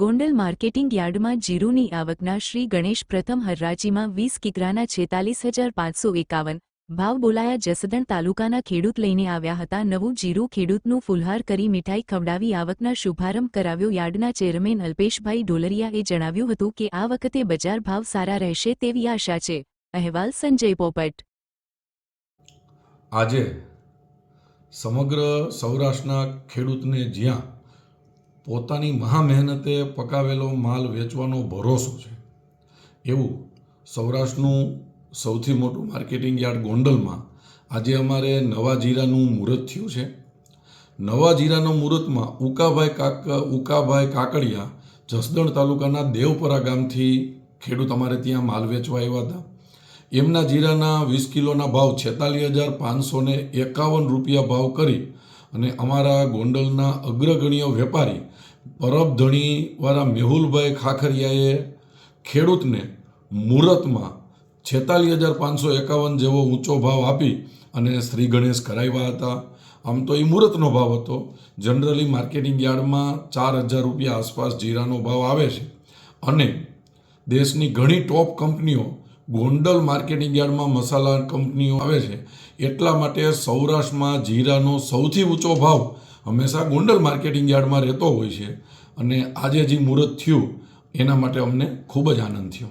Gondal marketing યાર્ડમાં જીરુની આવકના શ્રી ગણેશ પ્રથમ હરરાજીમાં વીસ કિગ્રાના છેતાલીસ હજાર પાંચસો એકાવન ભાવ બોલાયા જસદણ તાલુકાના ખેડૂત લઈને આવ્યા હતા. નવું જીરું ખેડૂતનું ફુલહાર કરી મીઠાઈ ખવડાવી આવકના શુભારંભ કરાવ્યો. યાર્ડના ચેરમેન અલ્પેશભાઈ ઢોલરિયાએ જણાવ્યું હતું કે, આ વખતે બજાર ભાવ સારા રહેશે તેવી આશા છે. અહેવાલ સંજય પોપટ. આજે સમગ્ર સૌરાષ્ટ્રના ખેડૂતને જ્યાં પોતાની મહા મહેનતે પકાવેલો માલ વેચવાનો ભરોસો છે. એવું સૌરાષ્ટ્રનું સૌથી મોટું માર્કેટિંગ યાર્ડ ગોંડલમાં આજે અમારે નવા જીરાનું મુહૂર્ત થયું છે. નવા જીરાના મુહૂર્તમાં ઉકાભાઈ કાક, ઉકાભાઈ કાકડિયા જસદણ તાલુકાના દેવપરા ગામથી ખેડૂત અમારે ત્યાં માલ વેચવા આવ્યા હતા. એમના જીરાના વીસ કિલોના ભાવ છેતાલીસ હજાર પાંચસો એકાવન રૂપિયા ભાવ કરી અને અમારા ગોંડલના અગ્રગણ્ય વેપારી પરબધણીવાળા મેહુલભાઈ ખાખરિયાએ ખેડૂતને મુહૂર્તમાં છેતાલીસ હજાર પાંચસો એકાવન જેવો ઊંચો ભાવ આપી અને શ્રી ગણેશ કરાવ્યા હતા. આમ તો એ મુહૂર્તનો ભાવ હતો. જનરલી માર્કેટિંગ યાર્ડમાં ચાર હજાર રૂપિયા આસપાસ જીરાનો ભાવ આવે છે. અને દેશની ઘણી ટોપ કંપનીઓ ગોંડલ માર્કેટિંગ યાર્ડમાં મસાલા કંપનીઓ આવે છે, એટલા માટે સૌરાષ્ટ્રમાં જીરાનો સૌથી ઊંચો ભાવ હંમેશા ગોંડલ માર્કેટિંગ યાર્ડમાં રહેતો હોય છે. અને આજે જે મુહૂર્ત થયું, એના માટે અમને ખૂબ જ આનંદ થયો.